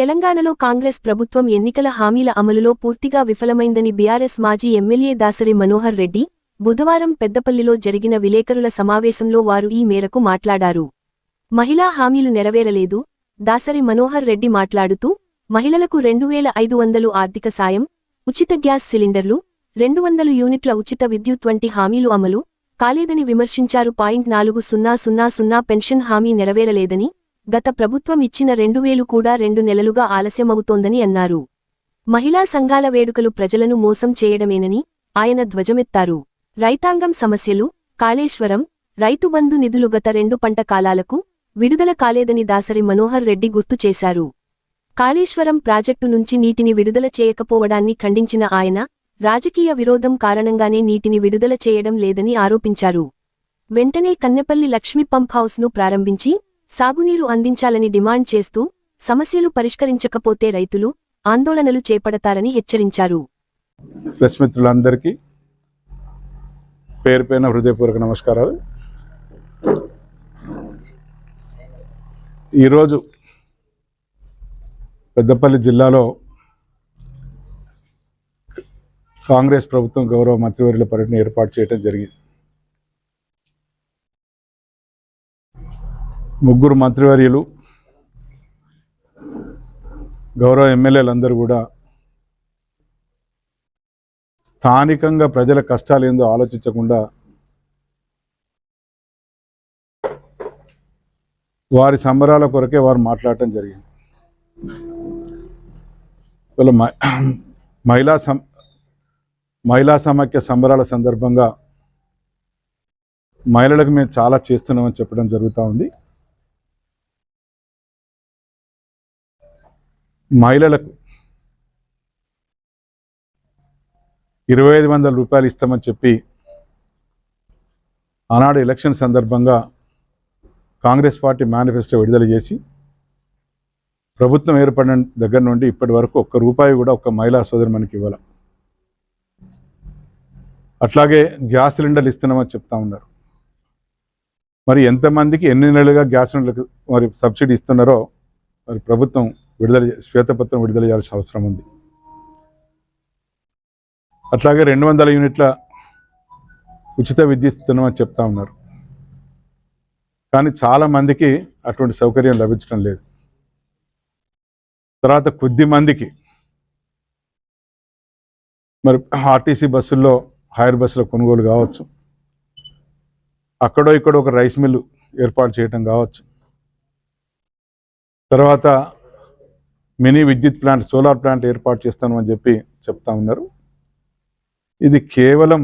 తెలంగాణలో కాంగ్రెస్ ప్రభుత్వం ఎన్నికల హామీల అమలులో పూర్తిగా విఫలమైందని బీఆర్ఎస్ మాజీ ఎమ్మెల్యే దాసరి మనోహర్ రెడ్డి బుధవారం పెద్దపల్లిలో జరిగిన విలేకరుల సమావేశంలో వారు ఈ మేరకు మాట్లాడారు. మహిళా హామీలు నెరవేరలేదు దాసరి మనోహర్ రెడ్డి మాట్లాడుతూ మహిళలకు రెండు వేల ఐదు వందలు ఆర్థిక సాయం ఉచిత గ్యాస్ సిలిండర్లు రెండు వందలు యూనిట్ల ఉచిత విద్యుత్ వంటి హామీలు అమలు కాలేదని విమర్శించారు పాయింట్ నాలుగు సున్నా సున్నా సున్నా పెన్షన్ హామీ నెరవేరలేదని గత ప్రభుత్వం ఇచ్చిన రెండు వేలు కూడా రెండు నెలలుగా ఆలస్యమవుతోందని అన్నారు. మహిళా సంఘాల వేడుకలు ప్రజలను మోసం చేయడమేనని ఆయన ధ్వజమెత్తారు. రైతాంగం సమస్యలు కాళేశ్వరం రైతుబంధు నిధులు గత రెండు పంట కాలాలకు విడుదల కాలేదని దాసరి మనోహర్ రెడ్డి గుర్తు చేశారు. కాళేశ్వరం ప్రాజెక్టు నుంచి నీటిని విడుదల చేయకపోవడాన్ని ఖండించిన ఆయన రాజకీయ విరోధం కారణంగానే నీటిని విడుదల చేయడం లేదని ఆరోపించారు. వెంటనే కన్నెపల్లి లక్ష్మీ పంప్ హౌస్ను ప్రారంభించి సాగునీరు అందించాలని డిమాండ్ చేస్తూ సమస్యలు పరిష్కరించకపోతే రైతులు ఆందోళనలు చేపడతారని హెచ్చరించారు. ప్రెస్ మిత్రులందరికీ పేరు హృదయపూర్వక నమస్కారాలు. ఈరోజు పెద్దపల్లి జిల్లాలో కాంగ్రెస్ ప్రభుత్వం గౌరవ మంత్రివర్యుల పర్యటన ఏర్పాటు చేయడం జరిగింది. ముగ్గురు మంత్రివర్యులు గౌరవ ఎమ్మెల్యేలందరూ కూడా స్థానికంగా ప్రజల కష్టాలు ఏందో ఆలోచించకుండా వారి సంబరాల కొరకే వారు మాట్లాడటం జరిగింది. వీళ్ళ మ- మహిళా సం మహిళా సమాఖ్య సంబరాల సందర్భంగా మహిళలకు మేము చాలా చేస్తున్నామని చెప్పడం జరుగుతూ ఉంది. మహిళలకు ఇరవై ఐదు వందల రూపాయలు ఇస్తామని చెప్పి ఆనాడు ఎలక్షన్ సందర్భంగా కాంగ్రెస్ పార్టీ మేనిఫెస్టో విడుదల చేసి ప్రభుత్వం ఏర్పడిన దగ్గర నుండి ఇప్పటి వరకు ఒక్క రూపాయి కూడా ఒక్క మహిళా సోదరి మనకి ఇవ్వాల. అట్లాగే గ్యాస్ సిలిండర్లు ఇస్తున్నామని చెప్తా ఉన్నారు. మరి ఎంతమందికి ఎన్ని నెలలుగా గ్యాస్ సిలిండర్లకు మరి సబ్సిడీ ఇస్తున్నారో మరి ప్రభుత్వం విడుదల శ్వేతపత్రం విడుదల చేయాల్సిన అవసరం ఉంది. అట్లాగే రెండు వందల యూనిట్ల ఉచిత విద్యుత్ ఇస్తున్నామని చెప్తా ఉన్నారు. కానీ చాలా మందికి అటువంటి సౌకర్యం లభించడం లేదు. తర్వాత కొద్ది మందికి మరి ఆర్టీసీ బస్సుల్లో హైర్ బస్సుల కొనుగోలు కావచ్చు. అక్కడో ఇక్కడో ఒక రైస్ మిల్లు ఏర్పాటు చేయటం కావచ్చు. తర్వాత మినీ విద్యుత్ ప్లాంట్ సోలార్ ప్లాంట్ ఏర్పాటు చేస్తామని చెప్పి చెప్తా ఉన్నారు. ఇది కేవలం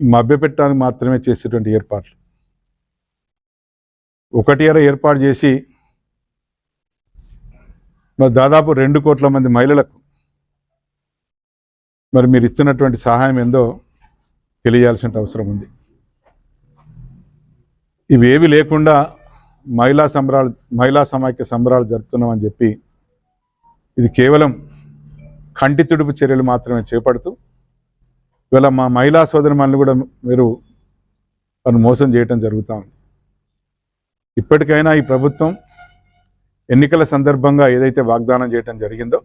మభ్యపెట్టడానికి మాత్రమే చేసేటువంటి ఏర్పాట్లు. ఒకటి అర ఏర్పాటు చేసి మరి దాదాపు రెండు కోట్ల మంది మహిళలకు మరి మీరు ఇస్తున్నటువంటి సహాయం ఏందో తెలియాల్సిన అవసరం ఉంది. ఇవేవి లేకుండా మహిళా సంబరాలు మహిళా సమాఖ్య సంబరాలు జరుపుతున్నామని చెప్పి ఇది కేవలం కంటి తుడుపు చర్యలు మాత్రమే చేపడుతూ ఇవాళ మా మహిళా సోదరిమణులు కూడా మీరు వారిని మోసం చేయటం జరుగుతూ ఉంది. ఇప్పటికైనా ఈ ప్రభుత్వం ఎన్నికల సందర్భంగా ఏదైతే వాగ్దానం చేయటం జరిగిందో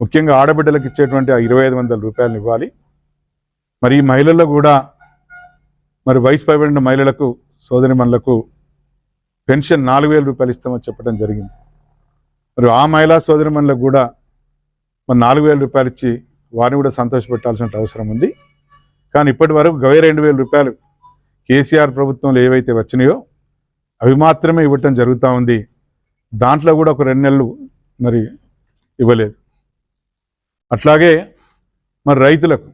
ముఖ్యంగా ఆడబిడ్డలకు ఇచ్చేటువంటి ఆ ఇరవై ఐదు వందల రూపాయలను ఇవ్వాలి. మరి ఈ మహిళల్లో కూడా మరి వయసు పైబడిన మహిళలకు సోదరిమణులకు పెన్షన్ నాలుగు వేల రూపాయలు ఇస్తామని చెప్పడం జరిగింది. మరి ఆ మహిళా సోదరిమణులకు కూడా మరి నాలుగు వేల రూపాయలు ఇచ్చి వారిని కూడా సంతోషపెట్టాల్సిన అవసరం ఉంది. కానీ ఇప్పటి వరకు గవే రెండు వేల రూపాయలు కేసీఆర్ ప్రభుత్వంలో ఏవైతే వచ్చినాయో అవి మాత్రమే ఇవ్వటం జరుగుతూ ఉంది. దాంట్లో కూడా ఒక రెండు నెలలు మరి ఇవ్వలేదు. అట్లాగే మరి రైతులకు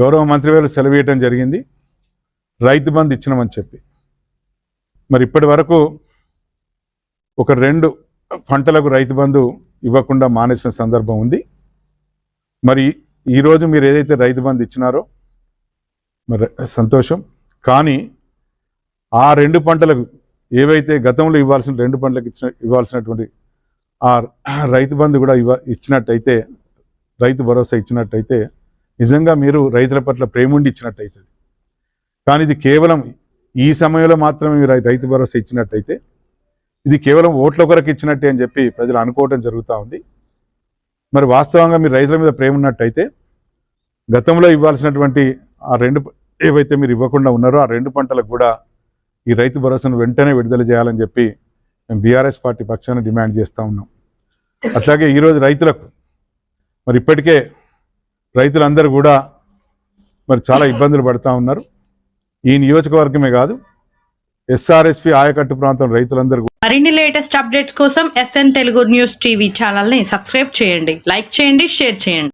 గౌరవ మంత్రివేలు సెలవేయటం సెలవు జరిగింది. రైతు బంధు ఇచ్చినామని చెప్పి. మరి ఇప్పటి వరకు ఒక రెండు పంటలకు రైతు బంధు ఇవ్వకుండా మానేసిన సందర్భం ఉంది. మరి ఈరోజు మీరు ఏదైతే రైతు బంధు ఇచ్చినారో మరి సంతోషం. కానీ ఆ రెండు పంటలకు ఏవైతే గతంలో ఇవ్వాల్సిన రెండు పంటలకు ఇచ్చిన ఇవ్వాల్సినటువంటి ఆ రైతు బంధు కూడా ఇవ్వ ఇచ్చినట్టయితే రైతు భరోసా ఇచ్చినట్టయితే నిజంగా మీరు రైతుల పట్ల ప్రేముండి ఇచ్చినట్టయితుంది. కానీ ఇది కేవలం ఈ సమయంలో మాత్రమే మీరు రైతు భరోసా ఇచ్చినట్టయితే ఇది కేవలం ఓట్ల కొరకు ఇచ్చినట్టే అని చెప్పి ప్రజలు అనుకోవడం జరుగుతూ ఉంది. మరి వాస్తవంగా మీరు రైతుల మీద ప్రేమ ఉన్నట్టయితే గతంలో ఇవ్వాల్సినటువంటి ఆ రెండు ఏవైతే మీరు ఇవ్వకుండా ఉన్నారో ఆ రెండు పంటలకు కూడా ఈ రైతు భరోసాను వెంటనే విడుదల చేయాలని చెప్పి మేము బీఆర్ఎస్ పార్టీ పక్షాన డిమాండ్ చేస్తూ ఉన్నాం. అట్లాగే ఈరోజు రైతులకు మరి ఇప్పటికే రైతులందరూ కూడా మరి చాలా ఇబ్బందులు పడుతూ ఉన్నారు. ఈ నియోజకవర్గమే కాదు ఎస్ఆర్ఎస్పి ఆయకట్టు ప్రాంతం రైతులందరూ మరిన్ని లేటెస్ట్ అప్డేట్స్ కోసం ఎస్ఎన్ తెలుగు న్యూస్ టీవీ ఛానల్ని సబ్స్క్రైబ్ చేయండి లైక్ చేయండి షేర్ చేయండి.